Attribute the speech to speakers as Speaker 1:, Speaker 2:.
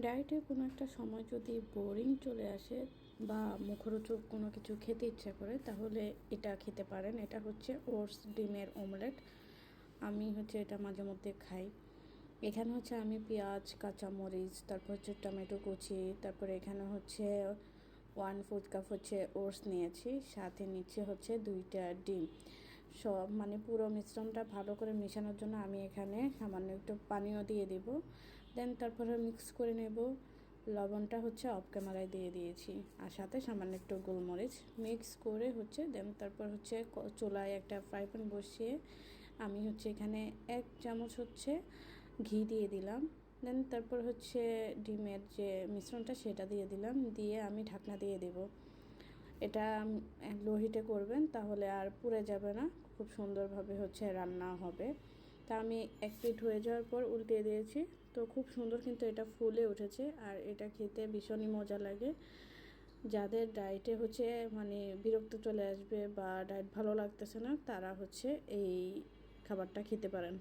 Speaker 1: ডায়েটে কোনো একটা সময় যদি বোরিং চলে আসে বা মুখরোচক কোনো কিছু খেতে ইচ্ছা করে, তাহলে এটা খেতে পারেন। এটা হচ্ছে ওটস ডিমের অমলেট। আমি হচ্ছে এটা মাঝে মধ্যে খাই। এখানে হচ্ছে আমি পেঁয়াজ, কাঁচামরিচ, তারপর হচ্ছে টমেটো কুচি, তারপরে এখানে হচ্ছে ওয়ান ফুড কাপ হচ্ছে ওটস নিয়েছি। সাথে নিচ্ছে হচ্ছে দুইটা ডিম। সব মানে পুরো মিশ্রণটা ভালো করে মেশানোর জন্য আমি এখানে সামান্য একটু পানিও দিয়ে দিব। দেন তারপরে মিক্স করে নেব। লবণটা হচ্ছে অফ ক্যামেরায় দিয়ে দিয়েছি। আর সাথে সামান্য একটু গোলমরিচ মিক্স করে হচ্ছে দেন তারপর হচ্ছে চুলায় একটা ফ্রাই প্যান বসিয়ে আমি হচ্ছে এখানে এক চামচ হচ্ছে ঘি দিয়ে দিলাম। দেন তারপর হচ্ছে ডিমের যে মিশ্রণটা সেটা দিয়ে দিলাম। দিয়ে আমি ঢাকনা দিয়ে দেব। এটা লো হিটে করবেন তাহলে আর পুড়ে যাবে না। খুব সুন্দরভাবে হচ্ছে রান্না হবে। তা আমি এক পিঠ হয়ে যাওয়ার পর উল্টে দিয়েছি। তো খুব সুন্দর কিন্তু এটা ফুলে উঠেছে আর এটা খেতে ভীষণই মজা লাগে। যাদের ডায়েটে হচ্ছে মানে বিরক্ত চলে আসবে বা ডায়েট ভালো লাগতেছে না, তারা হচ্ছে এই খাবারটা খেতে পারেন।